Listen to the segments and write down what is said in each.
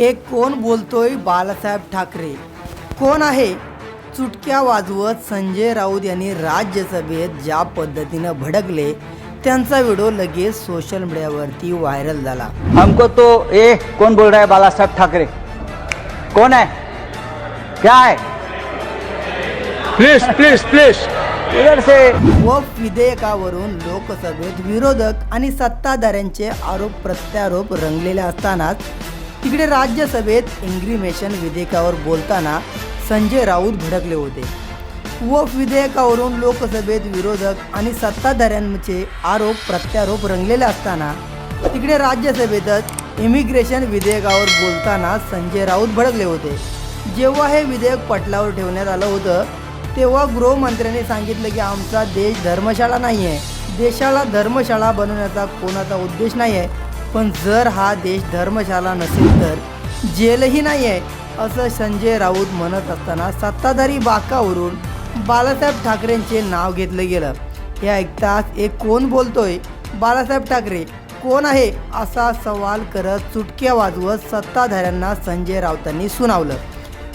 एक कोण बोलतोय बाळासाहेब ठाकरे? कोण आहे? चुटक्या वाजवत संजय राऊत यांनी राज्यसभेत ज्या पद्धतीनं भडकले त्यांचा व्हिडिओ लगेच सोशल मीडियावरती व्हायरल झाला. हमको तो ए कौन बोल रहा है बाला साहब ठाकरे? कौन है क्या है? Please please please. इधर से. व विधेयकावरून लोकसभेत विरोधक आणि सत्ताधाऱ्यांचे आरोप प्रत्यारोप रंगलेले असतानाच तिकडे राज्यसभेत इन्ग्रिमेशन विधेयकावर बोलताना संजय राऊत भडकले होते. व विधेयकावरून लोकसभेत विरोधक आणि सत्ताधाऱ्यांचे आरोप प्रत्यारोप रंगलेले असताना तिकडे राज्यसभेतच इमिग्रेशन विधेयकावर बोलताना संजय राऊत भडकले होते. जेव्हा हे विधेयक पटलावर ठेवण्यात आलं होतं तेव्हा गृहमंत्र्यांनी सांगितलं की आमचा देश धर्मशाळा नाही आहे देशाला धर्मशाळा बनवण्याचा कोणाचा उद्देश नाही आहे पण जर हा देश धर्मशाला नसेल तर जेलही नाही आहे असं संजय राऊत म्हणत असताना सत्ताधारी बाकावरून बाळासाहेब ठाकरेंचे नाव घेतलं गेलं. हे ऐकताच एक कोण बोलतोय बाळासाहेब ठाकरे कोण आहे? असा सवाल करत चुटक्या वाजवत सत्ताधाऱ्यांना संजय राऊतांनी सुनावलं.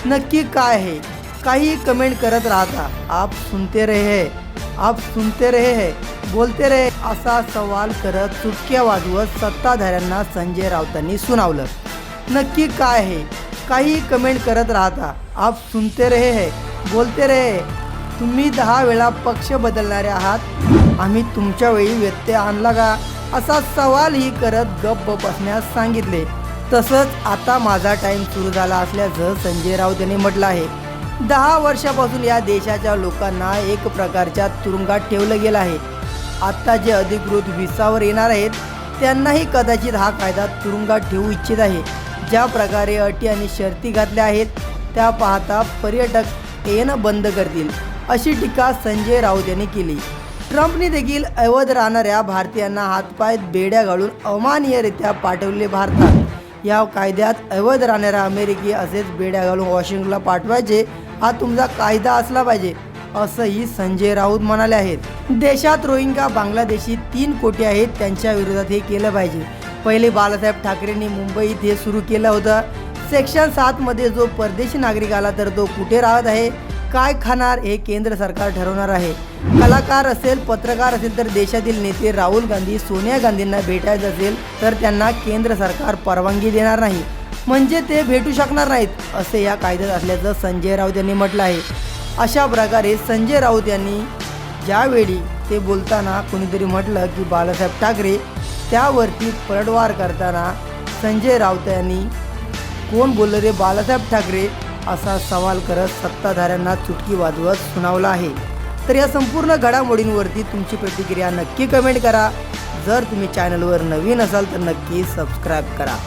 नक्की काय आहे? काही कमेंट करत राहता. आप सुनते रहे है. आप सुनते रहे है बोलते रहे असा सवाल करत चुटक्या वाजवत सत्ताधाऱ्यांना संजय राऊतांनी सुनावलं. नक्की काय आहे? काही कमेंट करत राहता. आप सुनते रहे है बोलते रहे तुम्ही दहा वेळा पक्ष बदलणारे आहात. आम्ही तुमच्या वेळी व्यत्यय आणला का? असा सवालही करत गप्प बसण्यास सांगितले. तसंच आता माझा टाईम सुरू झाला असल्याचं संजय राऊत यांनी म्हटलं आहे. दहा वर्षापासून या देशाच्या लोकांना एक प्रकारच्या तुरुंगात ठेवलं गेलं आहे. आत्ता जे अधिकृत विसावर येणार आहेत त्यांनाही कदाचित हा कायदा तुरुंगात ठेवू इच्छित आहे. ज्या प्रकारे अटी आणि शर्ती घातल्या आहेत त्या पाहता पर्यटक येणं बंद करतील अशी टीका संजय राऊत यांनी केली. ट्रम्पने देखील अवध राहणाऱ्या भारतीयांना हातपाय बेड्या घालून अमाननीयरित्या पाठवले भारतात. या कायद्यात अवध राहणाऱ्या अमेरिकी असेच बेड्या घालून वॉशिंग्टनला पाठवायचे हा तुमचा कायदा असला पाहिजे असंही संजय राऊत म्हणाले आहेत. देशात रोहिंगा बांगलादेशी तीन कोटी आहेत त्यांच्या विरोधात हे केलं पाहिजे. पहिले बाळासाहेब ठाकरेंनी मुंबईत हे सुरू केलं होतं. सेक्शन सातमध्ये जो परदेशी नागरिक आला तर तो कुठे राहत आहे? काय खाणार हे केंद्र सरकार ठरवणार आहे. कलाकार असेल पत्रकार असेल तर देशातील नेते राहुल गांधी सोनिया गांधींना भेटायचं असेल तर त्यांना केंद्र सरकार परवानगी देणार नाही. म्हणजे ते भेटू शकणार नाहीत असे या कायद्यात असल्याचं संजय राऊत यांनी म्हटलं आहे. अशा प्रकारे संजय राऊत यांनी ज्यावेळी ते बोलताना कोणीतरी म्हटलं की बाळासाहेब ठाकरे त्यावरती पलटवार करताना संजय राऊत यांनी कोण बोललं रे बाळासाहेब ठाकरे असा सवाल करत सत्ताधाऱ्यांना चुटकी वाजवत सुनावला आहे. तर या संपूर्ण घडामोडींवरती तुमची प्रतिक्रिया नक्की कमेंट करा. जर तुम्ही चॅनलवर नवीन असाल तर नक्की सबस्क्राईब करा.